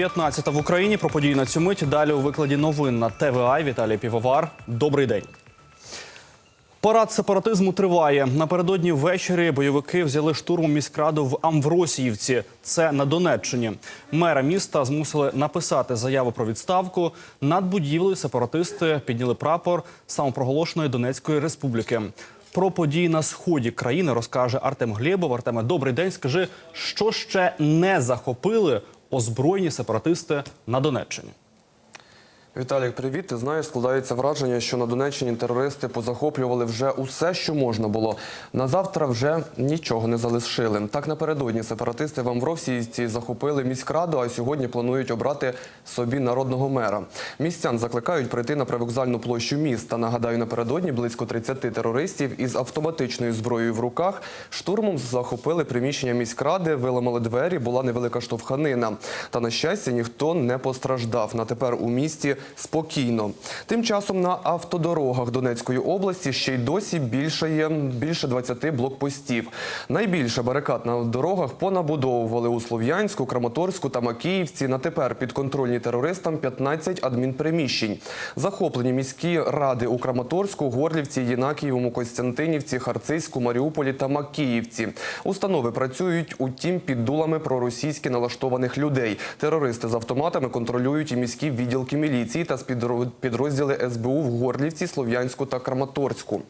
15 в Україні про події на цю мить. Далі у викладі новин на ТВА Віталій Півовар. Добрий день. Парад сепаратизму триває. Напередодні ввечері бойовики взяли штурмом міськраду в Амвросіївці. Це на Донеччині. Мера міста змусили написати заяву про відставку. Над будівлею сепаратисти підняли прапор самопроголошеної Донецької республіки. Про події на сході країни розкаже Артем Глєбов. Артеме, добрий день. Скажи, що ще не захопили озброєні сепаратисти на Донеччині? Віталік, привіт. Ти знаєш, складається враження, що на Донеччині терористи позахоплювали вже усе, що можна було. На завтра вже нічого не залишили. Так напередодні сепаратисти в Амвросіївці захопили міськраду, а сьогодні планують обрати собі народного мера. Містян закликають прийти на привокзальну площу міста. Нагадаю, напередодні близько 30 терористів із автоматичною зброєю в руках штурмом захопили приміщення міськради, виламали двері, була невелика штовханина. Та на щастя ніхто не постраждав. На тепер у місті спокійно. Тим часом на автодорогах Донецької області ще й досі більше є більше 20 блокпостів. Найбільше барикад на дорогах понабудовували у Слов'янську, Краматорську та Макіївці. На тепер підконтрольні терористам 15 адмінприміщень. Захоплені міські ради у Краматорську, Горлівці, Єнакієвому, Костянтинівці, Харцизьку, Маріуполі та Макіївці. Установи працюють утім під дулами проросійськи налаштованих людей. Терористи з автоматами контролюють і міські відділки міліції та спідро- підрозділи СБУ в Горлівці, Слов'янську та Краматорську.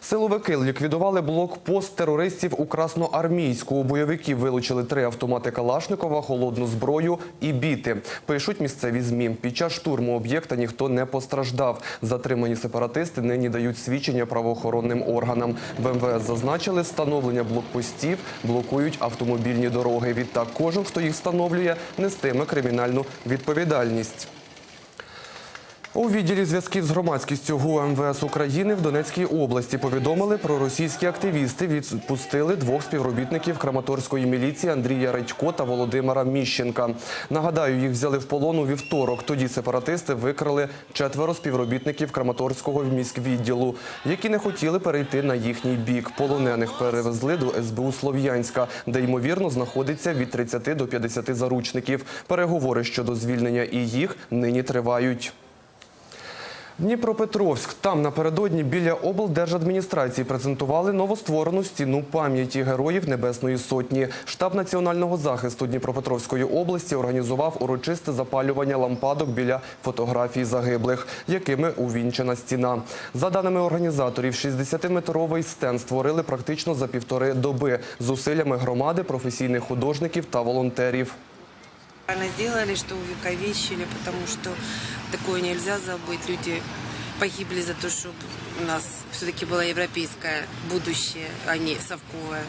Силовики ліквідували блокпост терористів у Красноармійську. У бойовиків вилучили три автомати Калашникова, холодну зброю і біти. Пишуть місцеві змі. Під час штурму об'єкта ніхто не постраждав. Затримані сепаратисти нині дають свідчення правоохоронним органам. В МВС зазначили, встановлення блокпостів блокують автомобільні дороги. Відтак кожен, хто їх встановлює, нестиме кримінальну відповідальність. У відділі зв'язків з громадськістю ГУ МВС України в Донецькій області повідомили про російські активісти відпустили двох співробітників Краматорської міліції Андрія Редько та Володимира Міщенка. Нагадаю, їх взяли в полон у вівторок. Тоді сепаратисти викрали четверо співробітників Краматорського міськвідділу, які не хотіли перейти на їхній бік. Полонених перевезли до СБУ Слов'янська, де ймовірно знаходиться від 30 до 50 заручників. Переговори щодо звільнення і їх нині тривають. Дніпропетровськ. Там напередодні біля облдержадміністрації презентували новостворену стіну пам'яті героїв Небесної Сотні. Штаб національного захисту Дніпропетровської області організував урочисте запалювання лампадок біля фотографій загиблих, якими увінчена стіна. За даними організаторів, 60-метровий стенд створили практично за півтори доби з усиллями громади, професійних художників та волонтерів. Правильно сделали, что увековечили, потому что такое нельзя забыть. Люди погибли за то, чтобы у нас все-таки было европейское будущее, а не совковое.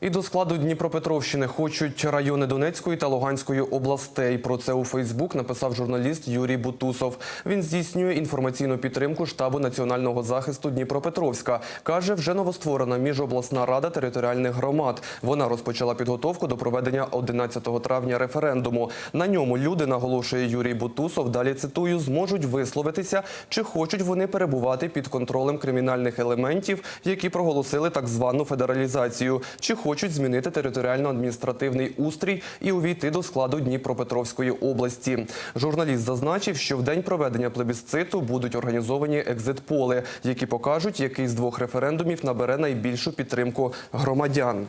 І до складу Дніпропетровщини хочуть райони Донецької та Луганської областей. Про це у Фейсбук написав журналіст Юрій Бутусов. Він здійснює інформаційну підтримку штабу національного захисту Дніпропетровська. каже, вже новостворена міжобласна рада територіальних громад. Вона розпочала підготовку до проведення 11 травня референдуму. На ньому люди, наголошує Юрій Бутусов. Далі цитую, зможуть висловитися, чи хочуть вони перебувати під контролем кримінальних елементів, які проголосили так звану федералізацію, чи хочуть змінити територіально-адміністративний устрій і увійти до складу Дніпропетровської області. Журналіст зазначив, що в день проведення плебісциту будуть організовані екзит-поли, які покажуть, який з двох референдумів набере найбільшу підтримку громадян.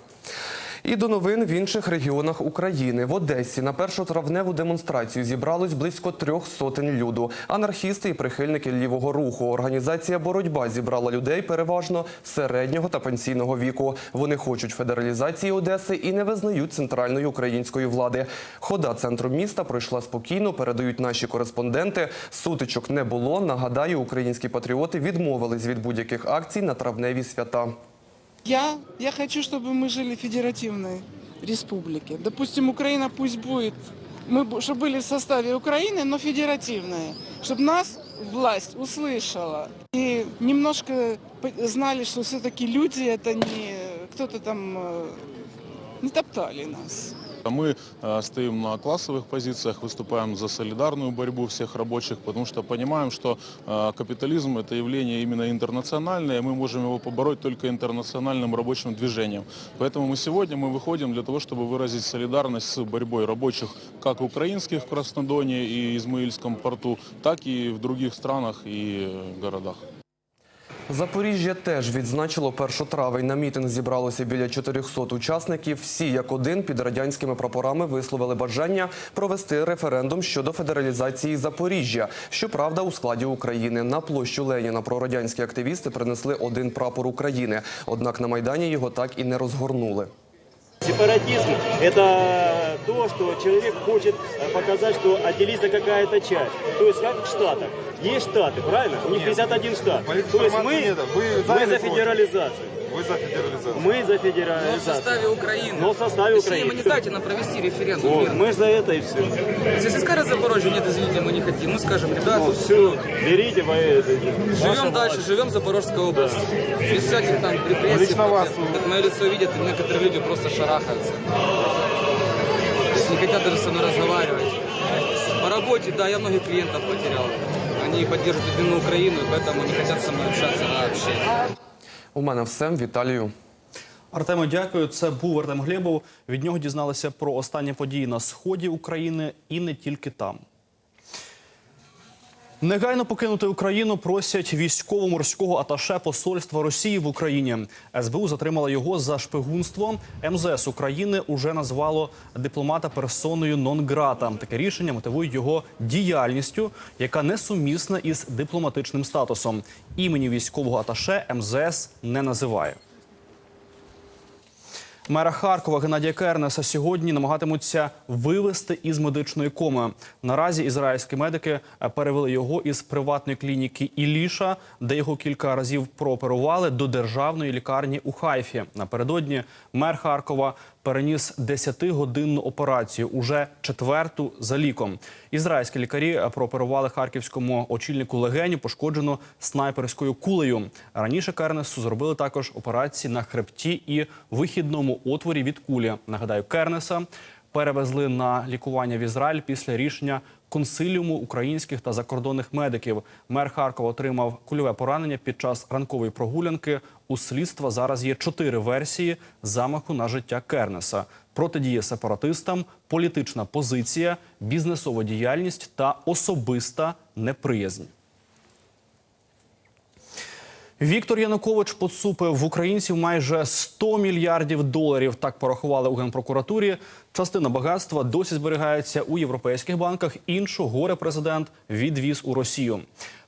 І до новин в інших регіонах України. В Одесі на першотравневу демонстрацію зібралось близько трьох сотень люду. Анархісти і прихильники лівого руху. Організація Боротьба зібрала людей переважно середнього та пенсійного віку. Вони хочуть федералізації Одеси і не визнають центральної української влади. Хода центру міста пройшла спокійно. Передають наші кореспонденти. Сутичок не було. Нагадаю, українські патріоти відмовились від будь-яких акцій на травневі свята. Я, я хочу, чтобы мы жили в федеративной республике. Допустим, Украина пусть будет, мы б- чтобы были в составе Украины, но федеративная. Чтобы нас власть услышала. И немножко по- знали, что все-таки люди это не кто-то там э, не топтали нас. Мы э, стоим на классовых позициях, выступаем за солидарную борьбу всех рабочих, потому что понимаем, что э, капитализм – это явление именно интернациональное, и мы можем его побороть только интернациональным рабочим движением. Поэтому мы сегодня мы выходим для того, чтобы выразить солидарность с борьбой рабочих как украинских в Краснодоне и Измаильском порту, так и в других странах и городах. Запоріжжя теж відзначило 1 травень. На мітинг зібралося біля 400 учасників. Всі як один під радянськими прапорами висловили бажання провести референдум щодо федералізації Запоріжжя. Щоправда, у складі України на площу Леніна прорадянські активісти принесли один прапор України. Однак на майдані його так і не розгорнули. Сепаратизм – это то, что человек хочет э, показать, что отделится какая-то часть. То есть как в Штатах. Есть Штаты, правильно? У них 51 штат. То есть мы, мы за федерализацию. Вы за федерализацию. Мы за Но в федерализацию. составе Украины. Но в составе Украины. вы не дайте нам провести референдум. Вот, мы за это и все. Если скажет Запорожье, нет, извините, мы не хотим. Мы скажем, ребята, Ну, все, берите вы это. живем дальше, живем в Запорожской области. Без всяких там репрессий. Лично вас. Как мое лицо видят, и некоторые люди просто шарахаются. Не хотят даже со мной разговаривать. По работе, да, я многих клиентов потерял. Они поддерживают именно Украину, и поэтому не хотят со мной общаться вообще. У мене все. Віталію. Артеме, дякую. Це був Артем Глебов. Від нього дізналися про останні події на сході України і не тільки там. Негайно покинути Україну просять військово-морського аташе посольства Росії в Україні. СБУ затримала його за шпигунство. МЗС України уже назвало дипломата персоною нон-грата. Таке рішення мотивують його діяльністю, яка несумісна із дипломатичним статусом. Імені військового аташе МЗС не називає. Мера Харкова Геннадія Кернеса сьогодні намагатимуться вивести із медичної коми. Наразі ізраїльські медики е, перевели його із приватної клініки Іліша, де його кілька разів прооперували, до державної лікарні у Хайфі. Напередодні мер Харкова переніс 10-годинну операцію, уже четверту за ліком. Ізраїльські лікарі прооперували харківському очільнику легені, пошкоджену снайперською кулею. Раніше Кернесу зробили також операції на хребті і вихідному отворі від кулі. Нагадаю, Кернеса перевезли на лікування в Ізраїль після рішення консиліуму українських та закордонних медиків. Мер Харкова отримав кульове поранення під час ранкової прогулянки. У слідства зараз є чотири версії замаху на життя Кернеса: протидія сепаратистам, політична позиція, бізнесова діяльність та особиста неприязнь. Віктор Янукович поцупив в українців майже 100 мільярдів доларів. Так порахували у генпрокуратурі. Частина багатства досі зберігається у європейських банках. Іншу горе президент відвіз у Росію.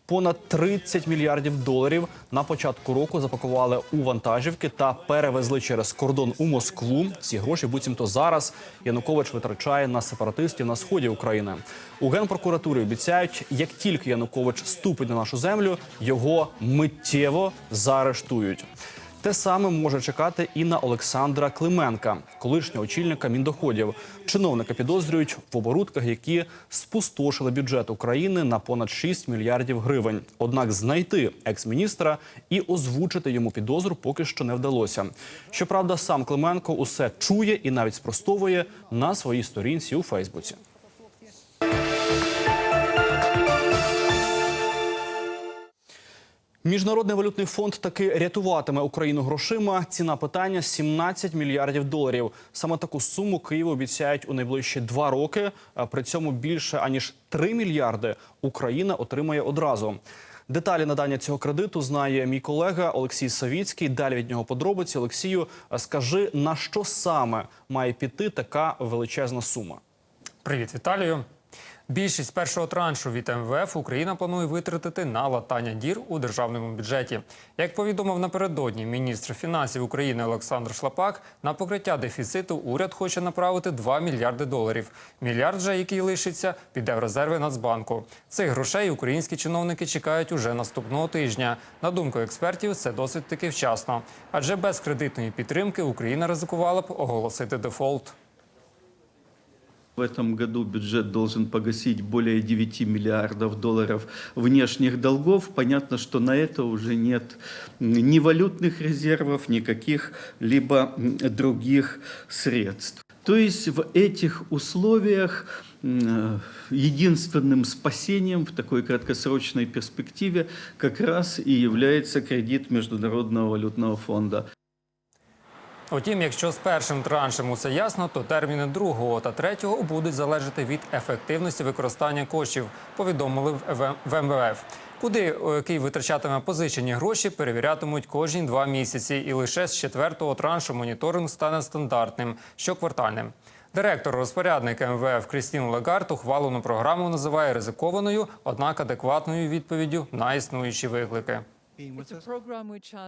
Понад 30 мільярдів доларів на початку року запакували у вантажівки та перевезли через кордон у Москву. Ці гроші буцімто зараз Янукович витрачає на сепаратистів на сході України. У генпрокуратурі обіцяють, як тільки Янукович ступить на нашу землю, його миттєво заарештують. Те саме може чекати і на Олександра Клименка, колишнього очільника міндоходів. Чиновника підозрюють в оборудках, які спустошили бюджет України на понад 6 мільярдів гривень. Однак знайти екс-міністра і озвучити йому підозру поки що не вдалося. Щоправда, сам Клименко усе чує і навіть спростовує на своїй сторінці у Фейсбуці. Міжнародний валютний фонд таки рятуватиме Україну грошима. Ціна питання 17 мільярдів доларів. Саме таку суму Києву обіцяють у найближчі два роки. При цьому більше аніж 3 мільярди Україна отримає одразу. Деталі надання цього кредиту знає мій колега Олексій Савіцький. Далі від нього подробиці. Олексію, скажи на що саме має піти така величезна сума? Привіт, Віталію. Більшість першого траншу від МВФ Україна планує витратити на латання дір у державному бюджеті. Як повідомив напередодні міністр фінансів України Олександр Шлапак, на покриття дефіциту уряд хоче направити 2 мільярди доларів. Мільярд же, який лишиться, піде в резерви Нацбанку. Цих грошей українські чиновники чекають уже наступного тижня. На думку експертів, це досить таки вчасно. Адже без кредитної підтримки Україна ризикувала б оголосити дефолт. В этом году бюджет должен погасить более 9 миллиардов долларов внешних долгов. Понятно, что на это уже нет ни валютных резервов, ни каких-либо других средств. То есть в этих условиях э, единственным спасением в такой краткосрочной перспективе как раз и является кредит Международного валютного фонда. Утім, якщо з першим траншем усе ясно, то терміни другого та третього будуть залежати від ефективності використання коштів, повідомили в МВФ. Куди о, який витрачатиме позичені гроші, перевірятимуть кожні два місяці, і лише з четвертого траншу моніторинг стане стандартним, щоквартальним. Директор розпорядник МВФ Крістін Лагард ухвалену програму називає ризикованою, однак адекватною відповіддю на існуючі виклики.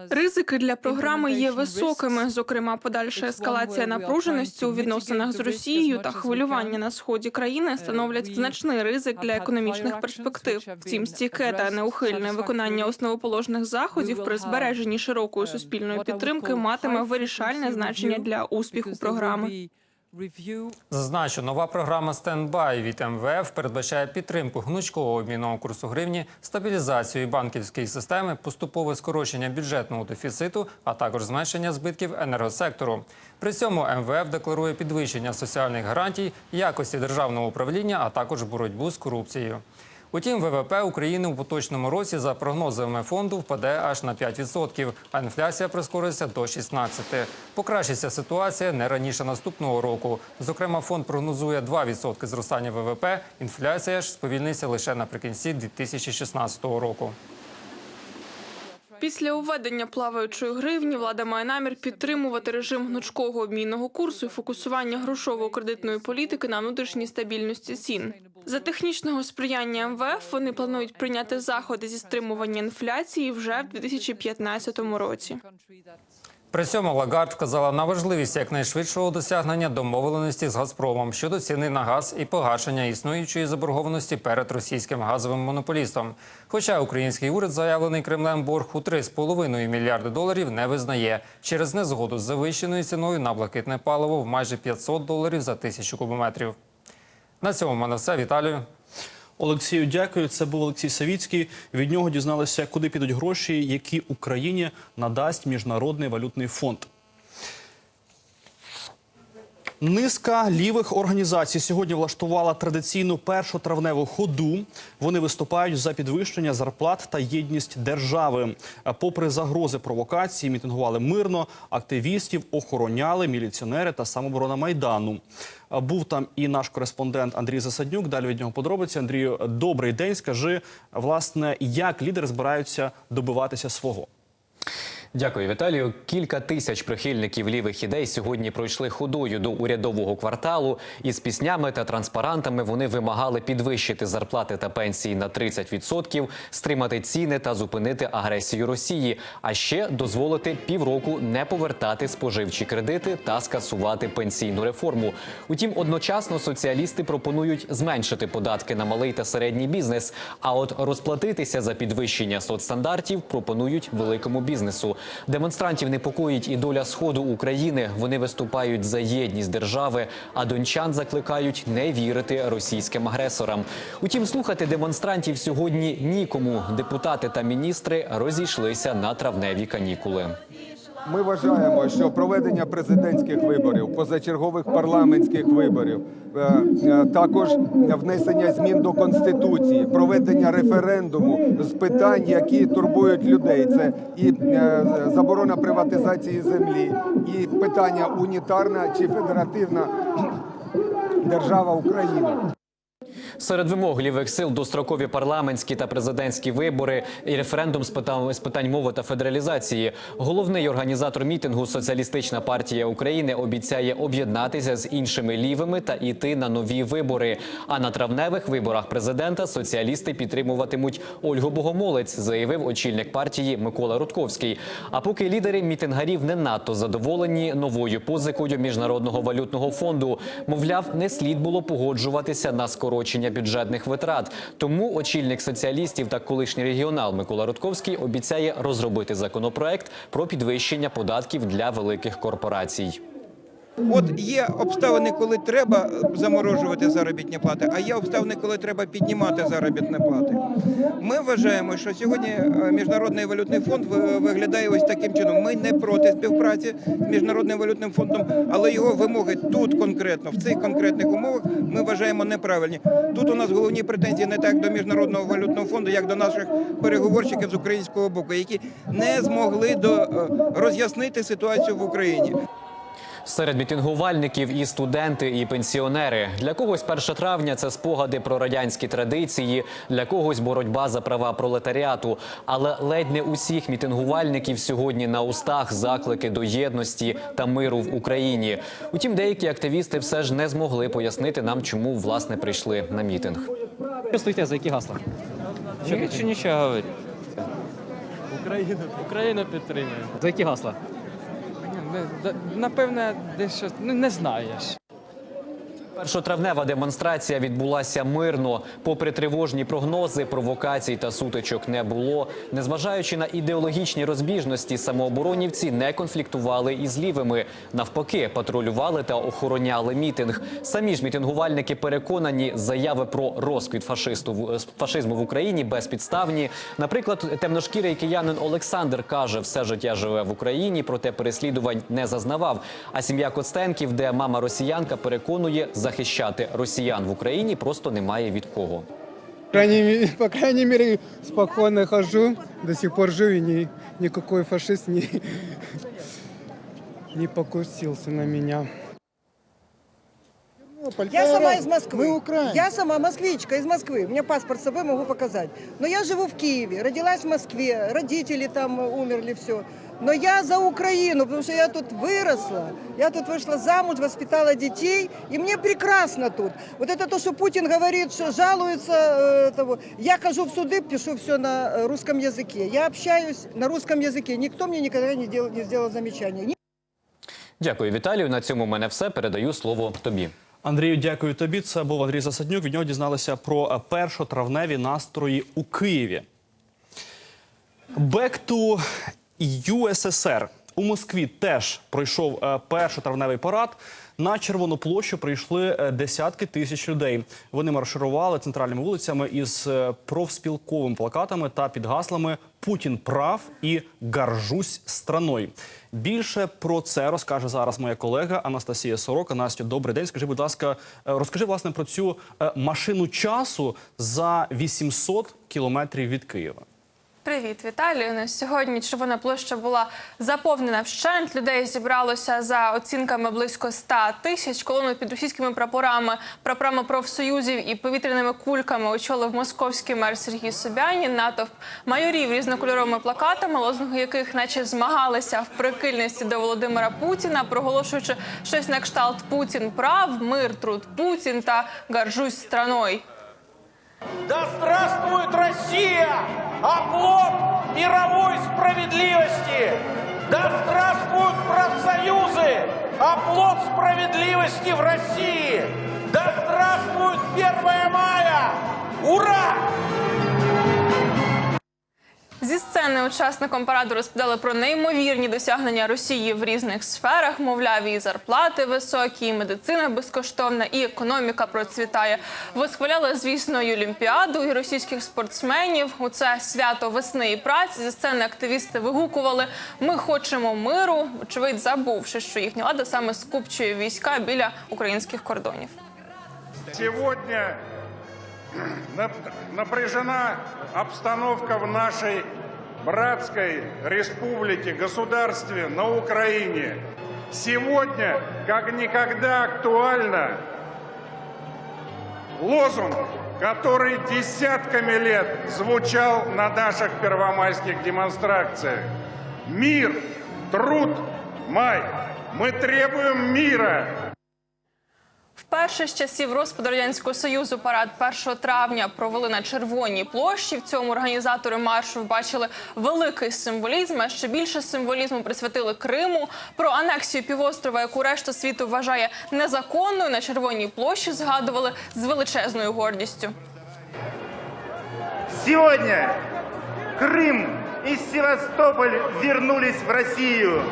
Ризики для програми є високими. Зокрема, подальша ескалація напруженості у відносинах з Росією та хвилювання на сході країни становлять значний ризик для економічних перспектив. Втім, стійке та неухильне виконання основоположних заходів при збереженні широкої суспільної підтримки матиме вирішальне значення для успіху програми. Зазначу, нова програма «Стендбай» від МВФ передбачає підтримку гнучкового обмінного курсу гривні, стабілізацію банківської системи, поступове скорочення бюджетного дефіциту, а також зменшення збитків енергосектору. При цьому МВФ декларує підвищення соціальних гарантій, якості державного управління, а також боротьбу з корупцією. Утім, ВВП України у поточному році за прогнозами фонду впаде аж на 5%, а інфляція прискориться до 16%. Покращиться ситуація не раніше наступного року. Зокрема, фонд прогнозує 2% зростання ВВП. Інфляція ж сповільниться лише наприкінці 2016 року. Після введення плаваючої гривні влада має намір підтримувати режим гнучкого обмінного курсу і фокусування грошово-кредитної політики на внутрішній стабільності цін. За технічного сприяння МВФ вони планують прийняти заходи зі стримування інфляції вже в 2015 році. При цьому Лагард вказала на важливість якнайшвидшого досягнення домовленості з Газпромом щодо ціни на газ і погашення існуючої заборгованості перед російським газовим монополістом. Хоча український уряд заявлений Кремлем борг у 3,5 мільярди доларів не визнає через незгоду з завищеною ціною на блакитне паливо в майже 500 доларів за тисячу кубометрів. На цьому в мене все. Віталію. Олексію, дякую. Це був Олексій Савіцький. Від нього дізналися, куди підуть гроші, які Україні надасть Міжнародний валютний фонд. Низка лівих організацій сьогодні влаштувала традиційну першотравневу ходу. Вони виступають за підвищення зарплат та єдність держави. Попри загрози провокації, мітингували мирно. Активістів охороняли міліціонери та самоборона майдану. Був там і наш кореспондент Андрій Засаднюк. Далі від нього подробиці. Андрію, добрий день. Скажи, власне, як лідери збираються добиватися свого? Дякую, Віталію. Кілька тисяч прихильників лівих ідей сьогодні пройшли ходою до урядового кварталу. Із піснями та транспарантами вони вимагали підвищити зарплати та пенсії на 30%, стримати ціни та зупинити агресію Росії, а ще дозволити півроку не повертати споживчі кредити та скасувати пенсійну реформу. Утім, одночасно соціалісти пропонують зменшити податки на малий та середній бізнес. А от розплатитися за підвищення соцстандартів пропонують великому бізнесу. Демонстрантів непокоїть і доля сходу України. Вони виступають за єдність держави, а дончан закликають не вірити російським агресорам. Утім, слухати демонстрантів сьогодні нікому. Депутати та міністри розійшлися на травневі канікули. Ми вважаємо, що проведення президентських виборів, позачергових парламентських виборів, е, е, також внесення змін до конституції, проведення референдуму з питань, які турбують людей. Це і е, заборона приватизації землі, і питання унітарна чи федеративна держава Україна. Серед вимог лівих сил дострокові парламентські та президентські вибори і референдум з питань, з питань мови та федералізації. Головний організатор мітингу Соціалістична партія України обіцяє об'єднатися з іншими лівими та йти на нові вибори. А на травневих виборах президента соціалісти підтримуватимуть Ольгу Богомолець, заявив очільник партії Микола Рудковський. А поки лідери мітингарів не надто задоволені новою позикою міжнародного валютного фонду, мовляв, не слід було погоджуватися на скорочення бюджетних витрат. Тому очільник соціалістів та колишній регіонал Микола Рудковський обіцяє розробити законопроект про підвищення податків для великих корпорацій. От є обставини, коли треба заморожувати заробітні плати, а є обставини, коли треба піднімати заробітні плати. Ми вважаємо, що сьогодні е, Міжнародний валютний фонд виглядає ось таким чином. Ми не проти співпраці з Міжнародним валютним фондом, але його вимоги тут конкретно, в цих конкретних умовах, ми вважаємо неправильні. Тут у нас головні претензії не так до Міжнародного валютного фонду, як до наших переговорщиків з українського боку, які не змогли до е, роз'яснити ситуацію в Україні. Серед мітингувальників і студенти, і пенсіонери. Для когось 1 травня це спогади про радянські традиції, для когось боротьба за права пролетаріату. Але ледь не усіх мітингувальників сьогодні на устах заклики до єдності та миру в Україні. Утім, деякі активісти все ж не змогли пояснити нам, чому власне прийшли на мітинг. Стоїте, за які гасла? Нічого, нічого говорить. Україна, Україна підтримує. За які гасла? Напевне, десь щось, ну не знаєш. Першотравнева демонстрація відбулася мирно. Попри тривожні прогнози, провокацій та сутичок не було. Незважаючи на ідеологічні розбіжності, самооборонівці не конфліктували із лівими. Навпаки, патрулювали та охороняли мітинг. Самі ж мітингувальники переконані, заяви про розквіт фашисту в- фашизму в Україні безпідставні. Наприклад, темношкірий киянин Олександр каже, все життя живе в Україні, проте переслідувань не зазнавав. А сім'я Коцтенків, де мама росіянка, переконує, захищати росіян в Україні просто немає від кого. По крайней мере, спокойно хожу, до сих пор жив, и ни, никакой фашист не, не покусился на меня. Я сама из Москвы. Я сама москвичка из Москвы. У меня паспорт с собой могу показать. Но я живу в Киеве, родилась в Москве, родители там умерли, все. Но я за Украину, потому что я тут выросла, я тут вышла замуж, воспитала детей, и мне прекрасно тут. Вот это то, что Путин говорит, что жалуется, э, того. я хожу в суды, пишу все на э, русском языке. Я общаюсь на русском языке. Никто мне никогда не, дел, не сделал замечания. Ни- Дякую, Віталію. На цьому в мене все. Передаю слово тобі. Андрію, дякую тобі. Це був Андрій Засаднюк. Від нього дізналися про е, першотравневі настрої у Києві. Back to USSR. У Москві теж пройшов е, першотравневий парад. На червону площу прийшли е, десятки тисяч людей. Вони марширували центральними вулицями із е, профспілковими плакатами та під гаслами Путін прав і горжусь страною. Більше про це розкаже зараз моя колега Анастасія Сорока. Настю, добрий день. Скажи, будь ласка, розкажи власне про цю машину часу за 800 кілометрів від Києва. Привіт, Віталію. Сьогодні Червона площа була заповнена вщент. Людей зібралося за оцінками близько 100 тисяч. Колону під російськими прапорами, прапорами профсоюзів і повітряними кульками очолив московський мер Сергій Собянін. Натовп майорів різнокольоровими плакатами, лозунги яких, наче змагалися в прихильності до Володимира Путіна, проголошуючи щось на кшталт Путін прав, мир, труд Путін та горжусь страною. Да здравствует Россия! Оплот мировой справедливости! Да здравствуют профсоюзы! Оплот справедливости в России! Да здравствует 1 мая! Ура! Зі сцени учасникам параду розповідали про неймовірні досягнення Росії в різних сферах. Мовляв, і зарплати високі, і медицина безкоштовна, і економіка процвітає. Восхваляли, звісно, і Олімпіаду, і російських спортсменів. У це свято весни і праці. Зі сцени активісти вигукували: Ми хочемо миру. Очевидь, забувши, що їхня влада саме скупчує війська біля українських кордонів. Нап- напряжена обстановка в нашей братской республике, государстве на Украине. Сегодня, как никогда актуально, лозунг, который десятками лет звучал на наших первомайских демонстрациях. Мир, труд, май. Мы требуем мира. Вперше з часів розпаду радянського союзу парад 1 травня провели на червоній площі. В цьому організатори маршу бачили великий символізм. А ще більше символізму присвятили Криму. Про анексію півострова, яку решта світу вважає незаконною, на червоній площі згадували з величезною гордістю. Сегодня Крым и Севастополь вернулись в Россию.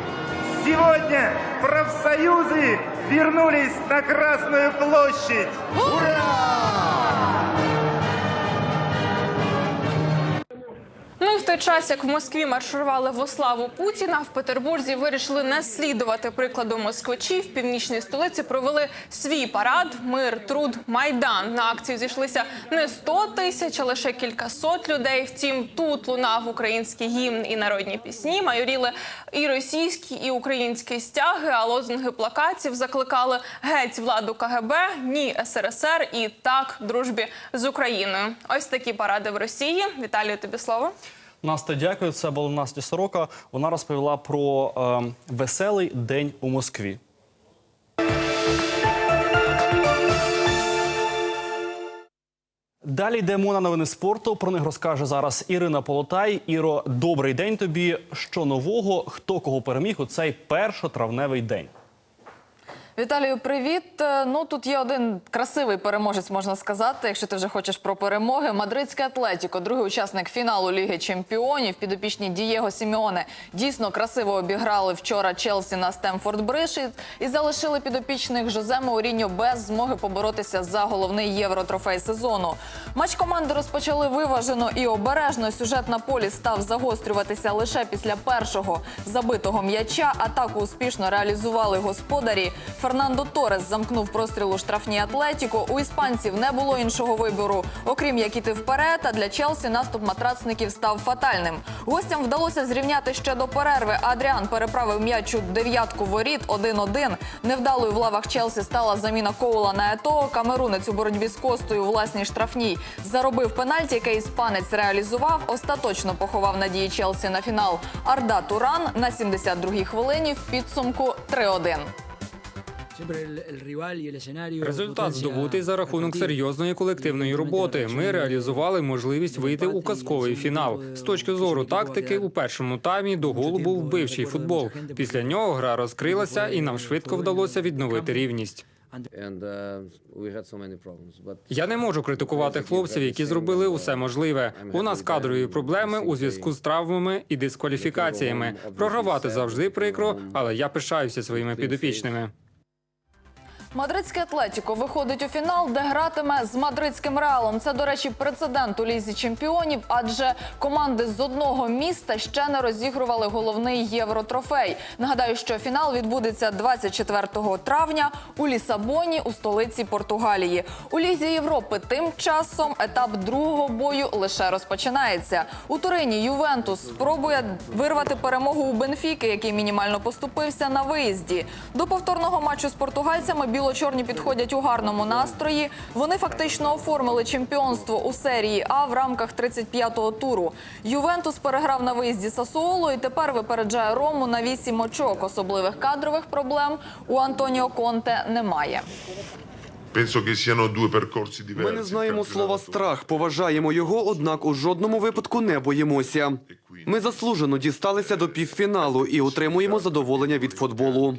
Сегодня профсоюзы вернулись на Красную площадь. Ну в той час, як в Москві марширували во славу Путіна, в Петербурзі вирішили не слідувати прикладу москвичів. В північній столиці провели свій парад Мир, труд, майдан. На акцію зійшлися не 100 тисяч, а лише кількасот людей. Втім, тут лунав український гімн і народні пісні. Майоріли і російські, і українські стяги. А лозунги плакатів закликали геть владу КГБ, ні СРСР і так дружбі з Україною. Ось такі паради в Росії. Віталію, тобі слово. Настя, дякую. Це була Настя Сорока. Вона розповіла про е, веселий день у Москві. Далі йдемо на новини спорту. Про них розкаже зараз Ірина Полотай. Іро, добрий день тобі. Що нового? Хто кого переміг у цей першотравневий день? Віталію, привіт. Е, Ну тут є один красивий переможець, можна сказати, якщо ти вже хочеш про перемоги. Мадридське Атлетіко, другий учасник фіналу Ліги Чемпіонів, підопічні Дієго Сімеоне. Дійсно красиво обіграли вчора Челсі на Стемфорд Бридж і- і залишили підопічних Жозе Мауріньо без змоги поборотися за головний євротрофей сезону. Матч команди розпочали виважено і обережно. Сюжет на полі став загострюватися лише після першого забитого м'яча. Атаку успішно реалізували господарі. Фернандо Торес замкнув простріл у штрафній Атлетіко. У іспанців не було іншого вибору, окрім як іти вперед. А для Челсі наступ матрацників став фатальним. Гостям вдалося зрівняти ще до перерви. Адріан переправив м'яч у дев'ятку воріт 1-1. Невдалою в лавах Челсі стала заміна Коула на Ето. Камерунець у боротьбі з Костою у власній штрафній заробив пенальті, який іспанець реалізував. Остаточно поховав надії Челсі на фінал. Арда Туран на 72-й хвилині в підсумку 3-1. Результат здобутий за рахунок серйозної колективної роботи. Ми реалізували можливість вийти у казковий фінал. З точки зору тактики, у першому таймі до голу був вбивчий футбол. Після нього гра розкрилася, і нам швидко вдалося відновити рівність. Я не можу критикувати хлопців, які зробили усе можливе. У нас кадрові проблеми у зв'язку з травмами і дискваліфікаціями. Програвати завжди прикро, але я пишаюся своїми підопічними. Мадридське Атлетіко виходить у фінал, де гратиме з мадридським реалом. Це, до речі, прецедент у лізі чемпіонів, адже команди з одного міста ще не розігрували головний євротрофей. Нагадаю, що фінал відбудеться 24 травня у Лісабоні, у столиці Португалії. У лізі Європи тим часом етап другого бою лише розпочинається. У Турині Ювентус спробує вирвати перемогу у Бенфіки, який мінімально поступився на виїзді. До повторного матчу з португальцями біло-чорні підходять у гарному настрої. Вони фактично оформили чемпіонство у серії А в рамках 35-го туру. Ювентус переграв на виїзді Сасуоло і тепер випереджає Рому на 8 очок. Особливих кадрових проблем у Антоніо Конте немає. Ми не знаємо слова страх, поважаємо його, однак у жодному випадку не боїмося. Ми заслужено дісталися до півфіналу і отримуємо задоволення від футболу.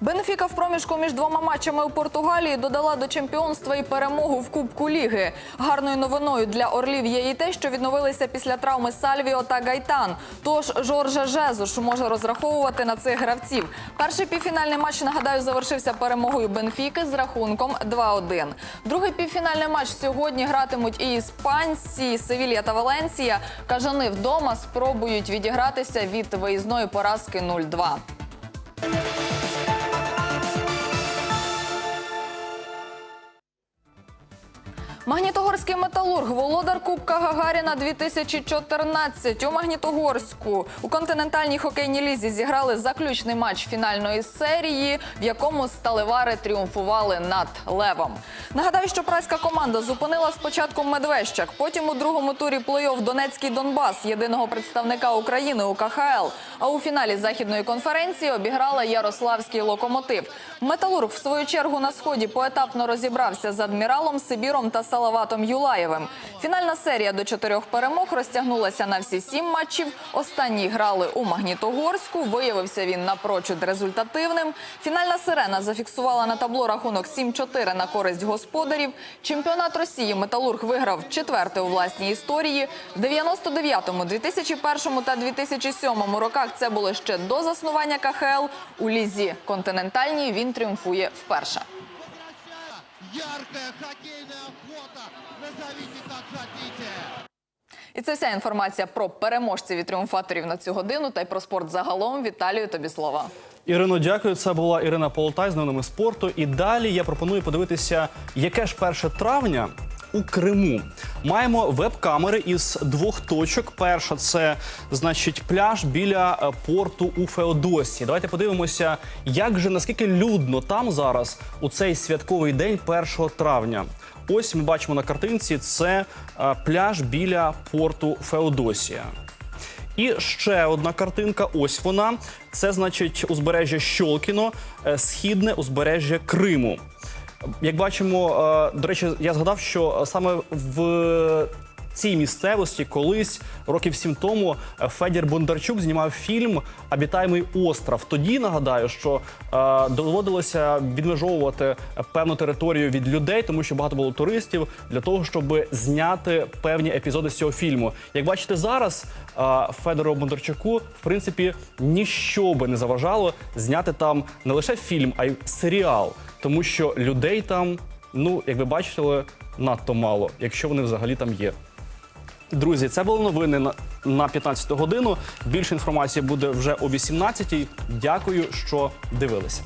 Бенфіка в проміжку між двома матчами у Португалії додала до чемпіонства і перемогу в Кубку Ліги. Гарною новиною для Орлів є і те, що відновилися після травми Сальвіо та Гайтан. Тож Жоржа Жезуш може розраховувати на цих гравців. Перший півфінальний матч, нагадаю, завершився перемогою Бенфіки з рахунком 2-1. Другий півфінальний матч сьогодні гратимуть і іспанці, і Севілья та Валенсія. Кажани вдома спробують відігратися від виїзної поразки 0-2. Магнітогорський металург, володар Кубка Гагаріна 2014 у Магнітогорську у континентальній хокейній лізі зіграли заключний матч фінальної серії, в якому сталевари тріумфували над левом. Нагадаю, що праська команда зупинила спочатку Медвещак, потім у другому турі плей-офф Донецький Донбас, єдиного представника України у КХЛ. А у фіналі західної конференції обіграла Ярославський локомотив. Металург в свою чергу на сході поетапно розібрався з адміралом Сибіром та Салаватом Юлаєвим. Фінальна серія до чотирьох перемог розтягнулася на всі сім матчів. Останні грали у Магнітогорську. Виявився він напрочуд результативним. Фінальна сирена зафіксувала на табло рахунок 7-4 на користь господарів. Чемпіонат Росії Металург виграв четверте у власній історії. В 99-му, 2001 та 2007 роках це було ще до заснування КХЛ. У лізі континентальній він тріумфує вперше. І це вся інформація про переможців і тріумфаторів на цю годину та й про спорт загалом. Віталію, тобі слова. Ірино, дякую. Це була Ірина Полотай з новинами спорту. І далі я пропоную подивитися, яке ж 1 травня у Криму. Маємо веб-камери із двох точок. Перша це значить пляж біля е, порту у Феодосії. Давайте подивимося, як же наскільки людно там зараз у цей святковий день 1 травня. Ось ми бачимо на картинці. Це е, пляж біля порту Феодосія. І ще одна картинка. Ось вона. Це значить узбережжя Щолкіно, е, східне узбережжя Криму. Як бачимо, е, до речі, я згадав, що саме в цій місцевості колись років сім тому е, Федір Бондарчук знімав фільм Обітаємий остров. Тоді нагадаю, що е, доводилося відмежовувати певну територію від людей, тому що багато було туристів для того, щоб зняти певні епізоди з цього фільму. Як бачите, зараз Федору Бондарчуку в принципі ніщо би не заважало зняти там не лише фільм, а й серіал, тому що людей там, ну як ви бачили, надто мало, якщо вони взагалі там є. Друзі, це були новини на, на 15 годину. Більше інформації буде вже о 18 Дякую, що дивилися.